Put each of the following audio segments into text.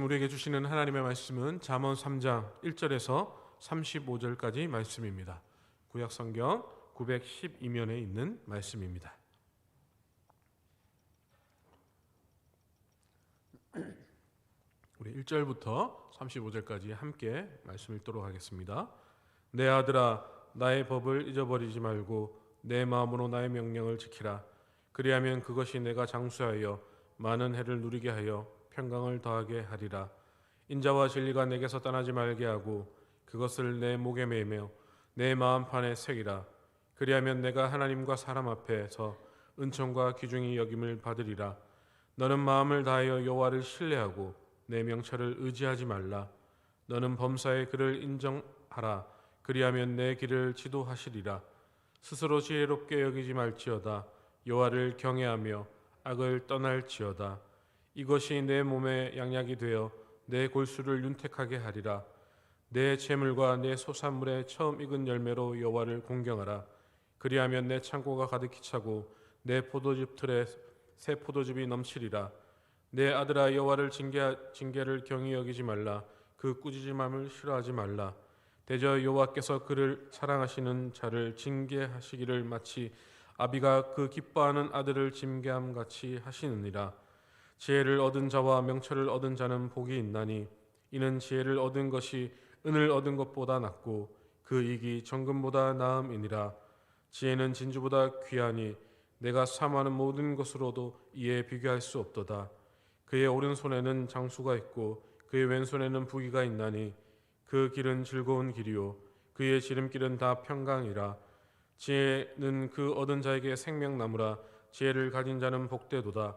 아침 우리에게 주시는 하나님의 말씀은 잠언 3장 1절에서 35절까지 말씀입니다. 구약 성경 912면에 있는 말씀입니다. 우리 1절부터 35절까지 함께 말씀 읽도록 하겠습니다. 내 아들아 나의 법을 잊어버리지 말고 내 마음으로 나의 명령을 지키라 그리하면 그것이 내가 장수하여 많은 해를 누리게 하여 평강을 더하게 하리라. 인자와 진리가 내게서 떠나지 말게 하고 그것을 내 목에 매며 내 마음판에 새기라. 그리하면 내가 하나님과 사람 앞에서 은총과 귀중히 여김을 받으리라. 너는 마음을 다하여 여호와를 신뢰하고 내 명철을 의지하지 말라. 너는 범사의 그를 인정하라. 그리하면 내 길을 지도하시리라. 스스로 지혜롭게 여기지 말지어다. 여호와를 경외하며 악을 떠날지어다 이것이 내 몸에 양약이 되어 내 골수를 윤택하게 하리라. 내 재물과 내 소산물의 처음 익은 열매로 여호와를 공경하라. 그리하면 내 창고가 가득히 차고 내 포도즙 틀에 새 포도즙이 넘치리라. 내 아들아 여호와를 징계 징계를 경히 여기지 말라. 그 꾸짖음함을 싫어하지 말라. 대저 여호와께서 그를 사랑하시는 자를 징계하시기를 마치 아비가 그 기뻐하는 아들을 징계함 같이 하시느니라 지혜를 얻은 자와 명철을 얻은 자는 복이 있나니 이는 지혜를 얻은 것이 은을 얻은 것보다 낫고 그 이익이 정금보다 나음이니라. 지혜는 진주보다 귀하니 내가 사모하는 모든 것으로도 이에 비교할 수 없도다. 그의 오른손에는 장수가 있고 그의 왼손에는 부귀가 있나니 그 길은 즐거운 길이요. 그의 지름길은 다 평강이라. 지혜는 그 얻은 자에게 생명나무라. 지혜를 가진 자는 복되도다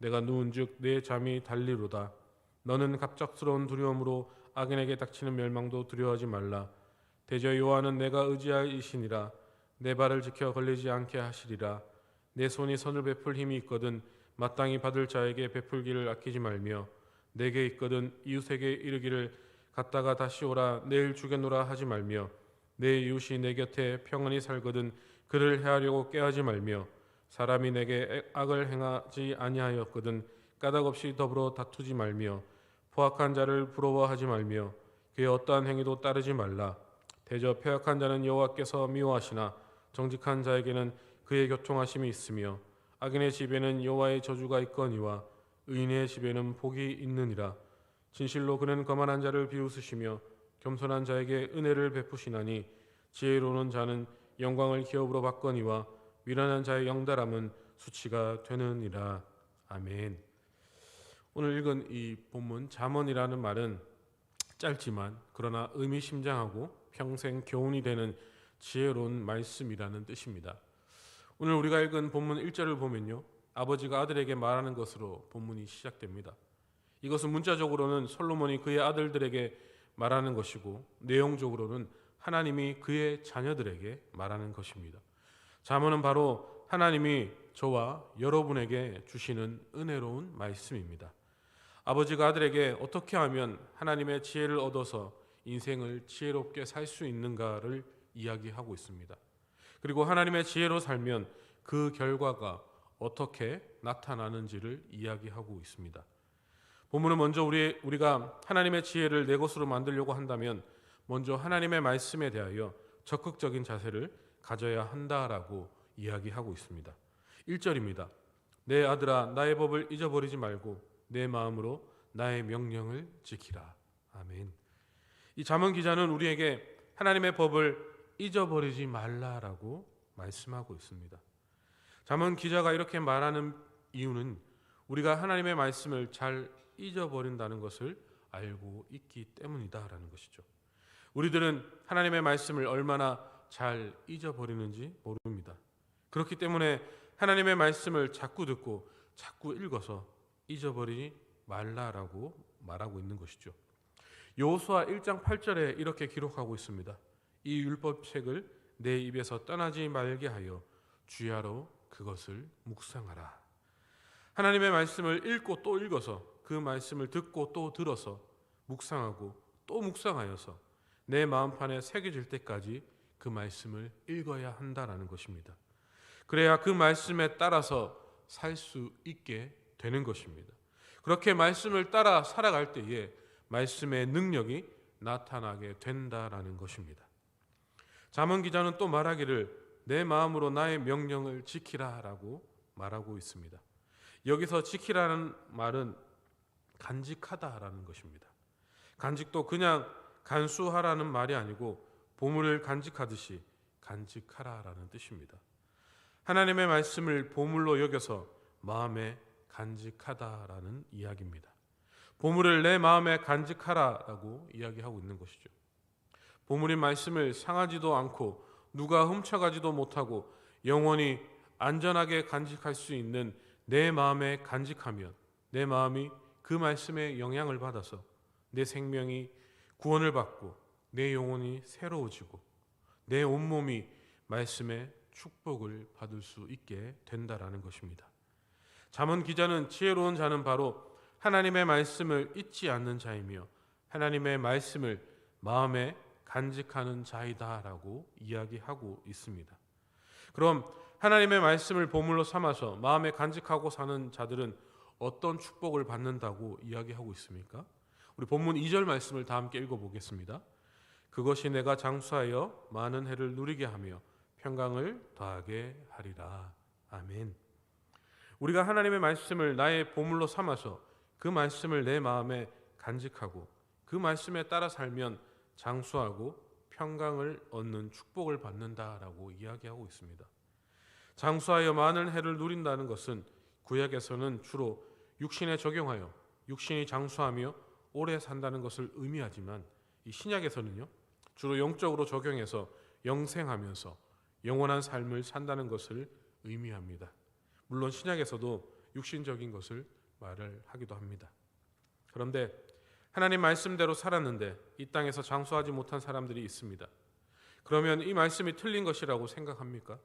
내가 누운즉 내 잠이 달리로다. 너는 갑작스러운 두려움으로 악인에게 닥치는 멸망도 두려워하지 말라. 대저 여호와는 내가 의지할 이시니라. 내 발을 지켜 걸리지 않게 하시리라. 내 손이 선을 베풀 힘이 있거든 마땅히 받을 자에게 베풀기를 아끼지 말며 내게 있거든 이웃에게 이르기를 갔다가 다시 오라. 내일 주겠노라 하지 말며 내 이웃이 내 곁에 평안히 살거든 그를 해하려고 깨하지 말며 사람이 내게 악을 행하지 아니하였거든 까닭 없이 더불어 다투지 말며 포악한 자를 부러워하지 말며 그의 어떠한 행위도 따르지 말라. 대저 폐악한 자는 여호와께서 미워하시나 정직한 자에게는 그의 교통하심이 있으며 악인의 집에는 여호와의 저주가 있거니와 의인의 집에는 복이 있느니라. 진실로 그는 거만한 자를 비웃으시며 겸손한 자에게 은혜를 베푸시나니 지혜로운 자는 영광을 기업으로 받거니와 미련한 자의 영달함은 수치가 되느니라 아멘. 오늘 읽은 이 본문 잠언이라는 말은 짧지만 그러나 의미심장하고 평생 교훈이 되는 지혜로운 말씀이라는 뜻입니다. 오늘 우리가 읽은 본문 1절을 보면요. 아버지가 아들에게 말하는 것으로 본문이 시작됩니다. 이것은 문자적으로는 솔로몬이 그의 아들들에게 말하는 것이고 내용적으로는 하나님이 그의 자녀들에게 말하는 것입니다. 잠언은 바로 하나님이 저와 여러분에게 주시는 은혜로운 말씀입니다. 아버지가 아들에게 어떻게 하면 하나님의 지혜를 얻어서 인생을 지혜롭게 살 수 있는가를 이야기하고 있습니다. 그리고 하나님의 지혜로 살면 그 결과가 어떻게 나타나는지를 이야기하고 있습니다. 본문은 먼저 우리, 우리가 하나님의 지혜를 내 것으로 만들려고 한다면 먼저 하나님의 말씀에 대하여 적극적인 자세를 가져야 한다라고 이야기하고 있습니다. 1절입니다. 내 아들아 나의 법을 잊어버리지 말고 내 마음으로 나의 명령을 지키라. 아멘. 이 잠언 기자는 우리에게 하나님의 법을 잊어버리지 말라라고 말씀하고 있습니다. 잠언 기자가 이렇게 말하는 이유는 우리가 하나님의 말씀을 잘 잊어버린다는 것을 알고 있기 때문이다라는 것이죠. 우리들은 하나님의 말씀을 얼마나 잘 잊어버리는지 모릅니다. 그렇기 때문에 하나님의 말씀을 자꾸 듣고 자꾸 읽어서 잊어버리지 말라라고 말하고 있는 것이죠. 여호수아 1장 8절에 이렇게 기록하고 있습니다. 이 율법책을 내 입에서 떠나지 말게 하여 주야로 그것을 묵상하라. 하나님의 말씀을 읽고 또 읽어서 그 말씀을 듣고 또 들어서 묵상하고 또 묵상하여서 내 마음판에 새겨질 때까지 그 말씀을 읽어야 한다라는 것입니다. 그래야 그 말씀에 따라서 살 수 있게 되는 것입니다. 그렇게 말씀을 따라 살아갈 때에 말씀의 능력이 나타나게 된다라는 것입니다. 잠언 기자는 또 말하기를 내 마음으로 나의 명령을 지키라라고 말하고 있습니다. 여기서 지키라는 말은 간직하다라는 것입니다. 간직도 그냥 간수하라는 말이 아니고 보물을 간직하듯이 간직하라라는 뜻입니다. 하나님의 말씀을 보물로 여겨서 마음에 간직하다라는 이야기입니다. 보물을 내 마음에 간직하라라고 이야기하고 있는 것이죠. 보물인 말씀을 상하지도 않고 누가 훔쳐가지도 못하고 영원히 안전하게 간직할 수 있는 내 마음에 간직하면 내 마음이 그 말씀의 영향을 받아서 내 생명이 구원을 받고 내 영혼이 새로워지고 내 온몸이 말씀의 축복을 받을 수 있게 된다라는 것입니다. 잠언 기자는 지혜로운 자는 바로 하나님의 말씀을 잊지 않는 자이며 하나님의 말씀을 마음에 간직하는 자이다라고 이야기하고 있습니다. 그럼 하나님의 말씀을 보물로 삼아서 마음에 간직하고 사는 자들은 어떤 축복을 받는다고 이야기하고 있습니까? 우리 본문 2절 말씀을 다 함께 읽어 보겠습니다. 그것이 내가 장수하여 많은 해를 누리게 하며 평강을 더하게 하리라. 아멘. 우리가 하나님의 말씀을 나의 보물로 삼아서 그 말씀을 내 마음에 간직하고 그 말씀에 따라 살면 장수하고 평강을 얻는 축복을 받는다라고 이야기하고 있습니다. 장수하여 많은 해를 누린다는 것은 구약에서는 주로 육신에 적용하여 육신이 장수하며 오래 산다는 것을 의미하지만 이 신약에서는요 주로 영적으로 적용해서 영생하면서 영원한 삶을 산다는 것을 의미합니다. 물론 신약에서도 육신적인 것을 말을 하기도 합니다. 그런데 하나님 말씀대로 살았는데 이 땅에서 장수하지 못한 사람들이 있습니다. 그러면 이 말씀이 틀린 것이라고 생각합니까?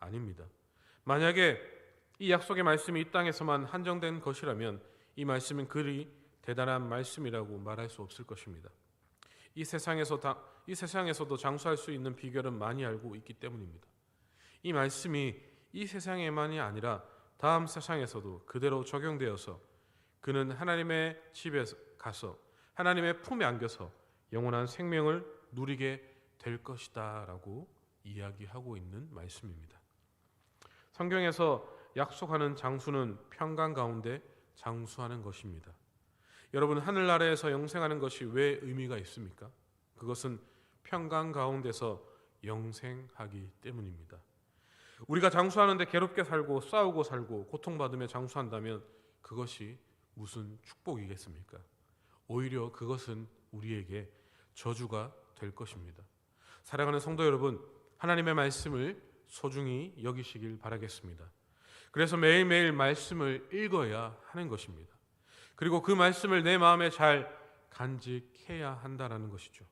아닙니다. 만약에 이 약속의 말씀이 이 땅에서만 한정된 것이라면 이 말씀은 그리 대단한 말씀이라고 말할 수 없을 것입니다. 이 세상에서 다, 이 세상에서도 장수할 수 있는 비결은 많이 알고 있기 때문입니다. 이 말씀이 이 세상에만이 아니라 다음 세상에서도 그대로 적용되어서 그는 하나님의 집에 가서 하나님의 품에 안겨서 영원한 생명을 누리게 될 것이다라고 이야기하고 있는 말씀입니다. 성경에서 약속하는 장수는 평강 가운데 장수하는 것입니다. 여러분 하늘나라에서 영생하는 것이 왜 의미가 있습니까? 그것은 평강 가운데서 영생하기 때문입니다. 우리가 장수하는데 괴롭게 살고 싸우고 살고 고통받으며 장수한다면 그것이 무슨 축복이겠습니까? 오히려 그것은 우리에게 저주가 될 것입니다. 사랑하는 성도 여러분, 하나님의 말씀을 소중히 여기시길 바라겠습니다. 그래서 매일매일 말씀을 읽어야 하는 것입니다. 그리고 그 말씀을 내 마음에 잘 간직해야 한다라는 것이죠.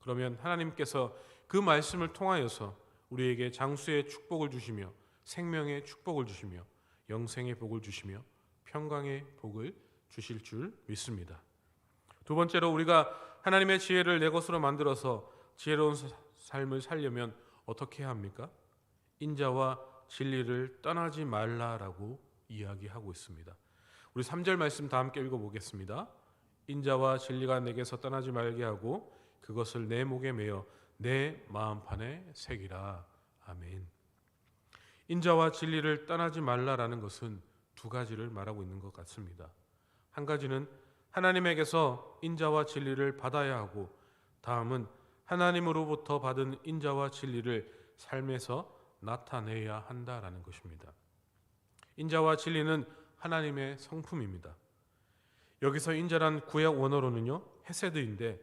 그러면 하나님께서 그 말씀을 통하여서 우리에게 장수의 축복을 주시며 생명의 축복을 주시며 영생의 복을 주시며 평강의 복을 주실 줄 믿습니다. 두 번째로 우리가 하나님의 지혜를 내 것으로 만들어서 지혜로운 삶을 살려면 어떻게 해야 합니까? 인자와 진리를 떠나지 말라라고 이야기하고 있습니다. 우리 3절 말씀 다 함께 읽어 보겠습니다. 인자와 진리가 내게서 떠나지 말게 하고 그것을 내 목에 매어 내 마음판에 새기라. 아멘. 인자와 진리를 떠나지 말라라는 것은 두 가지를 말하고 있는 것 같습니다. 한 가지는 하나님에게서 인자와 진리를 받아야 하고 다음은 하나님으로부터 받은 인자와 진리를 삶에서 나타내야 한다라는 것입니다. 인자와 진리는 하나님의 성품입니다. 여기서 인자란 구약 원어로는요 헤세드인데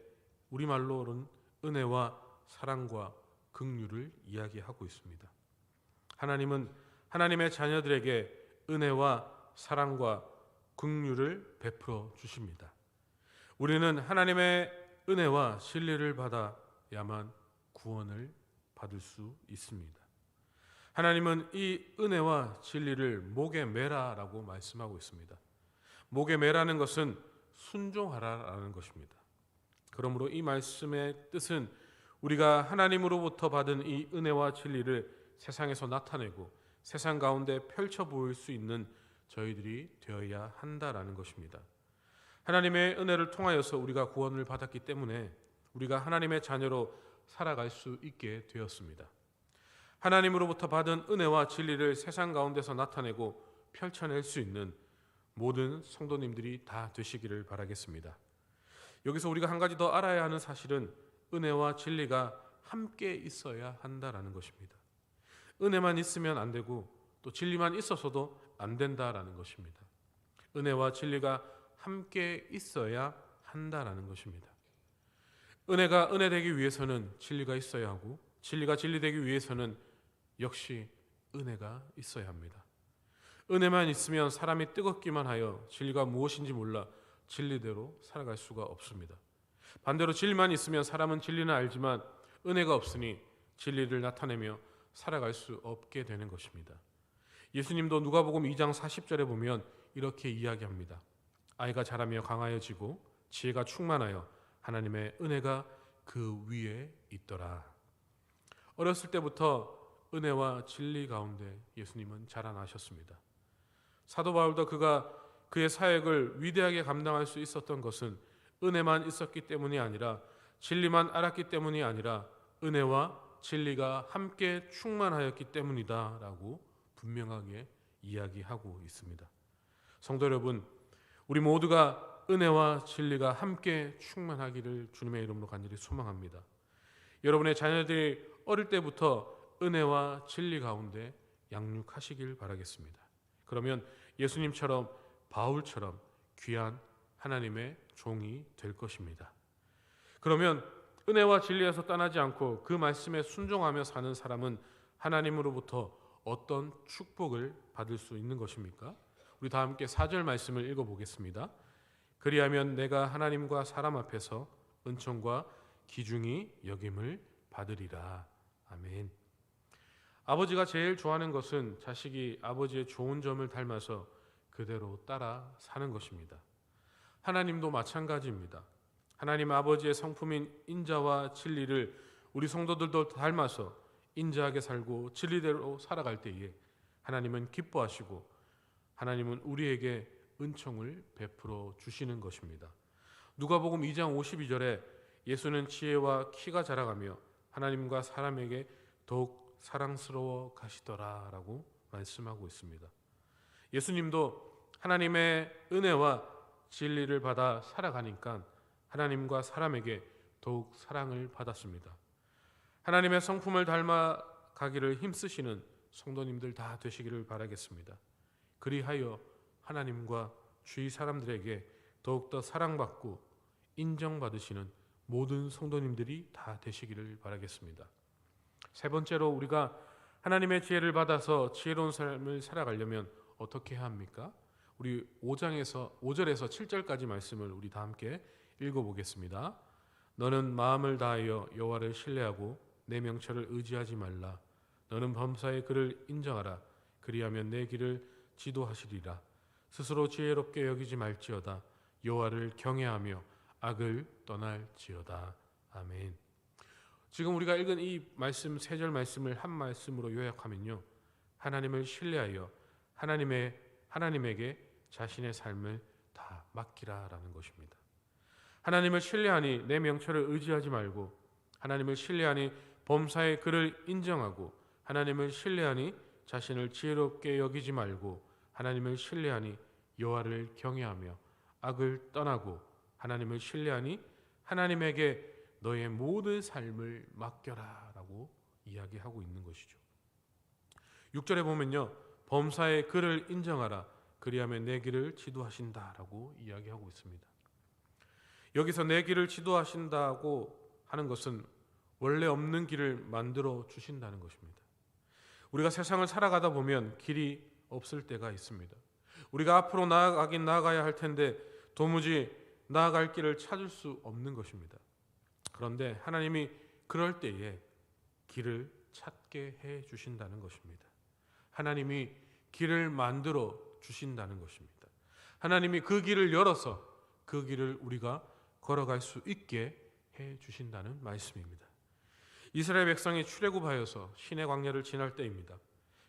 우리말로는 은혜와 사랑과 긍휼을 이야기하고 있습니다. 하나님은 하나님의 자녀들에게 은혜와 사랑과 긍휼을 베풀어 주십니다. 우리는 하나님의 은혜와 진리를 받아야만 구원을 받을 수 있습니다. 하나님은 이 은혜와 진리를 목에 매라라고 말씀하고 있습니다. 목에 매라는 것은 순종하라라는 것입니다. 그러므로 이 말씀의 뜻은 우리가 하나님으로부터 받은 이 은혜와 진리를 세상에서 나타내고 세상 가운데 펼쳐 보일 수 있는 저희들이 되어야 한다라는 것입니다. 하나님의 은혜를 통하여서 우리가 구원을 받았기 때문에 우리가 하나님의 자녀로 살아갈 수 있게 되었습니다. 하나님으로부터 받은 은혜와 진리를 세상 가운데서 나타내고 펼쳐낼 수 있는 모든 성도님들이 다 되시기를 바라겠습니다. 여기서 우리가 한 가지 더 알아야 하는 사실은 은혜와 진리가 함께 있어야 한다라는 것입니다. 은혜만 있으면 안 되고 또 진리만 있어서도 안 된다라는 것입니다. 은혜와 진리가 함께 있어야 한다라는 것입니다. 은혜가 은혜 되기 위해서는 진리가 있어야 하고 진리가 진리 되기 위해서는 역시 은혜가 있어야 합니다. 은혜만 있으면 사람이 뜨겁기만 하여 진리가 무엇인지 몰라 진리대로 살아갈 수가 없습니다. 반대로 진리만 있으면 사람은 진리는 알지만 은혜가 없으니 진리를 나타내며 살아갈 수 없게 되는 것입니다. 예수님도 누가복음 2장 40절에 보면 이렇게 이야기합니다. 아이가 자라며 강하여지고 지혜가 충만하여 하나님의 은혜가 그 위에 있더라. 어렸을 때부터 은혜와 진리 가운데 예수님은 자라나셨습니다. 사도 바울도 그가 그의 사역을 위대하게 감당할 수 있었던 것은 은혜만 있었기 때문이 아니라 진리만 알았기 때문이 아니라 은혜와 진리가 함께 충만하였기 때문이다라고 분명하게 이야기하고 있습니다. 성도 여러분, 우리 모두가 은혜와 진리가 함께 충만하기를 주님의 이름으로 간절히 소망합니다. 여러분의 자녀들이 어릴 때부터 은혜와 진리 가운데 양육하시길 바라겠습니다. 그러면 예수님처럼 바울처럼 귀한 하나님의 종이 될 것입니다. 그러면 은혜와 진리에서 떠나지 않고 그 말씀에 순종하며 사는 사람은 하나님으로부터 어떤 축복을 받을 수 있는 것입니까? 우리 다 함께 4절 말씀을 읽어 보겠습니다. 그리하면 내가 하나님과 사람 앞에서 은총과 기중이 여김을 받으리라. 아멘. 아버지가 제일 좋아하는 것은 자식이 아버지의 좋은 점을 닮아서 그대로 따라 사는 것입니다. 하나님도 마찬가지입니다. 하나님 아버지의 성품인 인자와 진리를 우리 성도들도 닮아서 인자하게 살고 진리대로 살아갈 때에 하나님은 기뻐하시고 하나님은 우리에게 은총을 베풀어 주시는 것입니다. 누가복음 2장 52절에 예수는 지혜와 키가 자라가며 하나님과 사람에게 더욱 사랑스러워 가시더라 라고 말씀하고 있습니다. 예수님도 하나님의 은혜와 진리를 받아 살아가니까 하나님과 사람에게 더욱 사랑을 받았습니다. 하나님의 성품을 닮아 가기를 힘쓰시는 성도님들 다 되시기를 바라겠습니다. 그리하여 하나님과 주위 사람들에게 더욱더 사랑받고 인정받으시는 모든 성도님들이 다 되시기를 바라겠습니다. 세 번째로 우리가 하나님의 지혜를 받아서 지혜로운 삶을 살아가려면 어떻게 해야 합니까? 우리 5장에서 5절에서 7절까지 말씀을 우리 다 함께 읽어 보겠습니다. 너는 마음을 다하여 여호와를 신뢰하고 내 명철을 의지하지 말라. 너는 범사의 그를 인정하라. 그리하면 내 길을 지도하시리라. 스스로 지혜롭게 여기지 말지어다. 여호와를 경외하며 악을 떠날지어다. 아멘. 지금 우리가 읽은 이 말씀 세 절 말씀을 한 말씀으로 요약하면요. 하나님을 신뢰하여 하나님의 하나님에게 자신의 삶을 다 맡기라라는 것입니다. 하나님을 신뢰하니 내 명철을 의지하지 말고 하나님을 신뢰하니 범사의 그를 인정하고 하나님을 신뢰하니 자신을 지혜롭게 여기지 말고 하나님을 신뢰하니 여호와를 경외하며 악을 떠나고 하나님을 신뢰하니 하나님에게 너의 모든 삶을 맡겨라 라고 이야기하고 있는 것이죠. 6절에 보면요. 범사의 그를 인정하라. 그리하면 내 길을 지도하신다 라고 이야기하고 있습니다. 여기서 내 길을 지도하신다고 하는 것은 원래 없는 길을 만들어 주신다는 것입니다. 우리가 세상을 살아가다 보면 길이 없을 때가 있습니다. 우리가 앞으로 나아가긴 나아가야 할 텐데 도무지 나아갈 길을 찾을 수 없는 것입니다. 그런데 하나님이 그럴 때에 길을 찾게 해 주신다는 것입니다. 하나님이 길을 만들어 주신다는 것입니다. 하나님이 그 길을 열어서 그 길을 우리가 걸어갈 수 있게 해 주신다는 말씀입니다. 이스라엘 백성이 출애굽하여서 신의 광야를 지날 때입니다.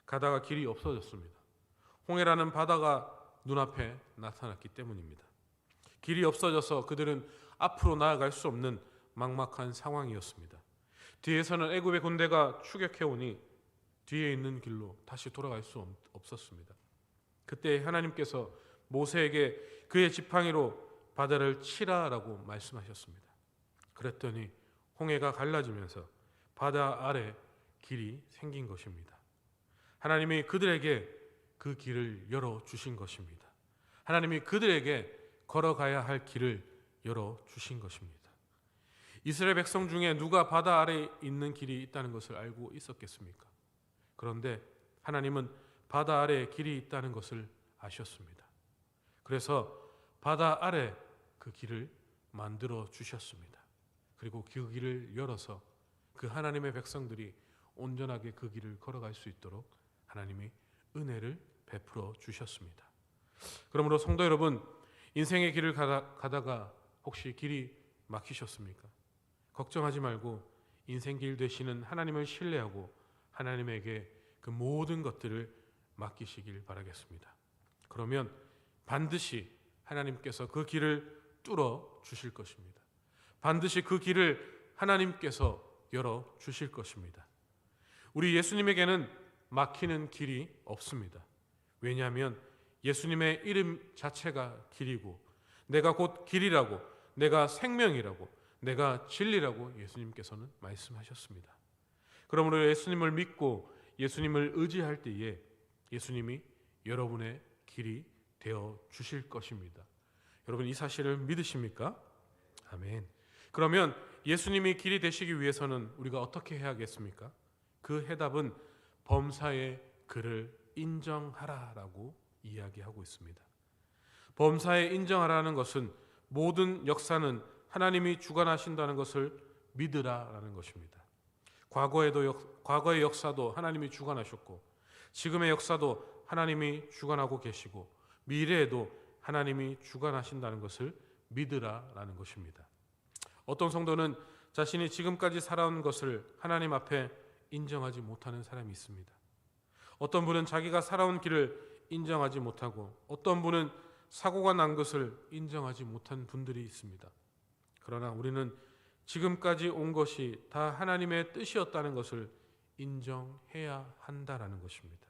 가다가 길이 없어졌습니다. 홍해라는 바다가 눈앞에 나타났기 때문입니다. 길이 없어져서 그들은 앞으로 나아갈 수 없는 막막한 상황이었습니다. 뒤에서는 애굽의 군대가 추격해 오니 뒤에 있는 길로 다시 돌아갈 수 없- 없었습니다. 그때 하나님께서 모세에게 그의 지팡이로 바다를 치라라고 말씀하셨습니다. 그랬더니 홍해가 갈라지면서 바다 아래 길이 생긴 것입니다. 하나님이 그들에게 그 길을 열어 주신 것입니다. 하나님이 그들에게 걸어가야 할 길을 열어 주신 것입니다. 이스라엘 백성 중에 누가 바다 아래 있는 길이 있다는 것을 알고 있었겠습니까? 그런데 하나님은 바다 아래 길이 있다는 것을 아셨습니다. 그래서 바다 아래 그 길을 만들어 주셨습니다. 그리고 그 길을 열어서 그 하나님의 백성들이 온전하게 그 길을 걸어갈 수 있도록 하나님이 은혜를 베풀어 주셨습니다. 그러므로 성도 여러분, 인생의 길을 가다, 가다가 혹시 길이 막히셨습니까? 걱정하지 말고 인생 길 되시는 하나님을 신뢰하고 하나님에게 그 모든 것들을 맡기시길 바라겠습니다. 그러면 반드시 하나님께서 그 길을 뚫어 주실 것입니다. 반드시 그 길을 하나님께서 열어 주실 것입니다. 우리 예수님에게는 막히는 길이 없습니다. 왜냐하면 예수님의 이름 자체가 길이고 내가 곧 길이라고 내가 생명이라고 내가 진리라고 예수님께서는 말씀하셨습니다. 그러므로 예수님을 믿고 예수님을 의지할 때에 예수님이 여러분의 길이 되어 주실 것입니다. 여러분 이 사실을 믿으십니까? 아멘. 그러면 예수님이 길이 되시기 위해서는 우리가 어떻게 해야겠습니까? 그 해답은 범사의 그를 인정하라라고 이야기하고 있습니다. 범사에 인정하라는 것은 모든 역사는 하나님이 주관하신다는 것을 믿으라라는 것입니다. 과거에도 역, 과거의 역사도 하나님이 주관하셨고 지금의 역사도 하나님이 주관하고 계시고 미래에도 하나님이 주관하신다는 것을 믿으라라는 것입니다. 어떤 성도는 자신이 지금까지 살아온 것을 하나님 앞에 인정하지 못하는 사람이 있습니다. 어떤 분은 자기가 살아온 길을 인정하지 못하고 어떤 분은 사고가 난 것을 인정하지 못한 분들이 있습니다. 그러나 우리는 지금까지 온 것이 다 하나님의 뜻이었다는 것을 인정해야 한다라는 것입니다.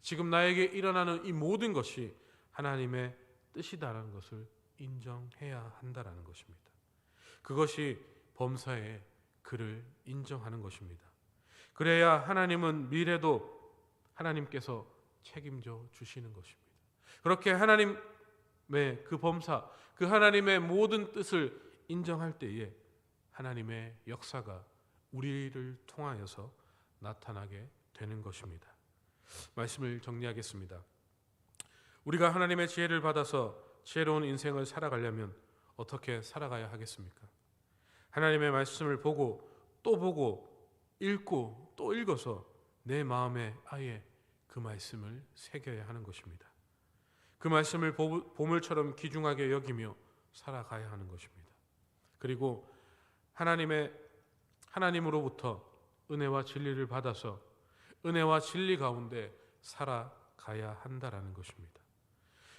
지금 나에게 일어나는 이 모든 것이 하나님의 뜻이다라는 것을 인정해야 한다라는 것입니다. 그것이 범사에 그를 인정하는 것입니다. 그래야 하나님은 미래도 하나님께서 책임져 주시는 것입니다. 그렇게 하나님의 그 범사, 그 하나님의 모든 뜻을 인정할 때에 하나님의 역사가 우리를 통하여서 나타나게 되는 것입니다. 말씀을 정리하겠습니다. 우리가 하나님의 지혜를 받아서 지혜로운 인생을 살아가려면 어떻게 살아가야 하겠습니까? 하나님의 말씀을 보고 또 보고 읽고 또 읽어서 내 마음에 아예 그 말씀을 새겨야 하는 것입니다. 그 말씀을 보물처럼 귀중하게 여기며 살아가야 하는 것입니다. 그리고 하나님의 하나님으로부터 은혜와 진리를 받아서 은혜와 진리 가운데 살아가야 한다라는 것입니다.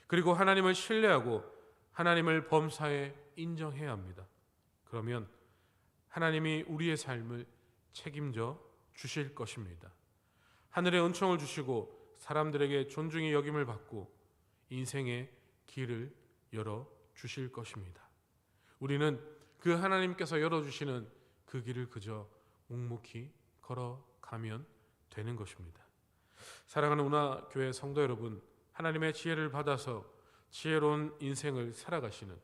그리고 하나님을 신뢰하고 하나님을 범사에 인정해야 합니다. 그러면 하나님이 우리의 삶을 책임져 주실 것입니다. 하늘의 은총을 주시고 사람들에게 존중의 여김을 받고 인생의 길을 열어 주실 것입니다. 우리는 그 하나님께서 열어 주시는 그 길을 그저 묵묵히 걸어가면 되는 것입니다. 사랑하는 운하교회 성도 여러분, 하나님의 지혜를 받아서 지혜로운 인생을 살아가시는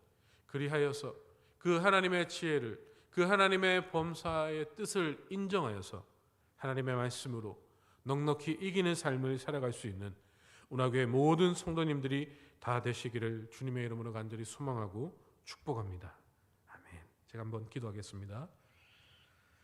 그리하여서 그 하나님의 지혜를 그 하나님의 범사의 뜻을 인정하여서 하나님의 말씀으로 넉넉히 이기는 삶을 살아갈 수 있는 운하교회 모든 성도님들이 다 되시기를 주님의 이름으로 간절히 소망하고 축복합니다. 제가 한번 기도하겠습니다.